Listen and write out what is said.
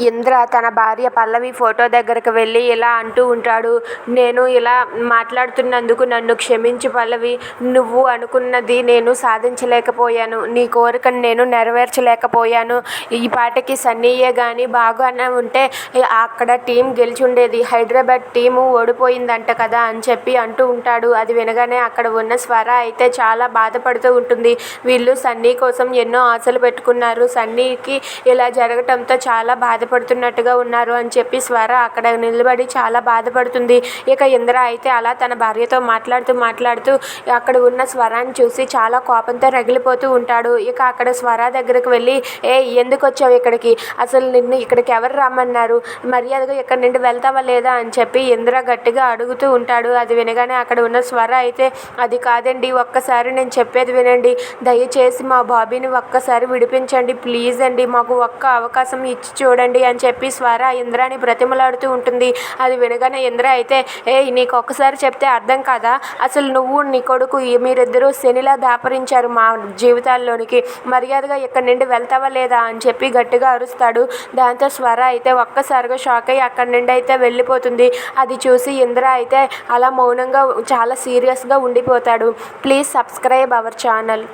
ఇంద్ర తన భార్య పల్లవి ఫోటో దగ్గరకు వెళ్ళి ఇలా అంటూ ఉంటాడు నేను ఇలా మాట్లాడుతున్నందుకు నన్ను క్షమించు పల్లవి. నువ్వు అనుకున్నది నేను సాధించలేకపోయాను. నీ కోరికను నేను నెరవేర్చలేకపోయాను. ఈ పాటకి సన్నీయే కానీ బాగానే ఉంటే అక్కడ టీం గెలిచుండేది. హైదరాబాద్ టీము ఓడిపోయిందంట కదా అని చెప్పి అంటూ ఉంటాడు. అది వినగానే అక్కడ ఉన్న స్వర అయితే చాలా బాధపడుతూ ఉంటుంది. వీళ్ళు సన్నీ కోసం ఎన్నో ఆశలు పెట్టుకున్నారు. సన్నీకి ఇలా జరగటంతో చాలా బాధ బాధపడుతున్నట్టుగా ఉన్నారు అని చెప్పి స్వర అక్కడ నిలబడి చాలా బాధపడుతుంది. ఇక ఇంద్ర అయితే అలా తన భార్యతో మాట్లాడుతూ మాట్లాడుతూ అక్కడ ఉన్న స్వరాన్ని చూసి చాలా కోపంతో రగిలిపోతూ ఉంటాడు. ఇక అక్కడ స్వర దగ్గరకు వెళ్ళి ఏ ఎందుకు వచ్చావు ఇక్కడికి? అసలు నిన్ను ఇక్కడికి ఎవరు రమ్మన్నారు? మర్యాదగా ఇక్కడ నుండి వెళ్తావా లేదా? అని చెప్పి ఇంద్ర గట్టిగా అడుగుతూ ఉంటాడు. అది వినగానే అక్కడ ఉన్న స్వర అయితే అది కాదండి ఒక్కసారి నేను చెప్పేది వినండి. దయచేసి మా బాబీని ఒక్కసారి విడిపించండి. ప్లీజ్ అండి మాకు ఒక్క అవకాశం ఇచ్చి చూడండి. అని చెప్పి స్వర ఇంద్రాని బ్రతిమలాడుతూ ఉంటుంది. అది వినగానే ఇంద్ర అయితే ఏ నీకు ఒక్కసారి చెప్తే అర్థం కాదా? అసలు నువ్వు నీ కొడుకు మీరిద్దరూ శనిలా దాపరించారు మా జీవితాల్లోనికి. మర్యాదగా ఇక్కడి నుండి వెళ్తావా లేదా? అని చెప్పి గట్టిగా అరుస్తాడు. దాంతో స్వర అయితే ఒక్కసారిగా షాక్ అయ్యి అక్కడి నుండి అయితే వెళ్ళిపోతుంది. అది చూసి ఇంద్ర అయితే అలా మౌనంగా చాలా సీరియస్గా ఉండిపోతాడు. Please subscribe our channel.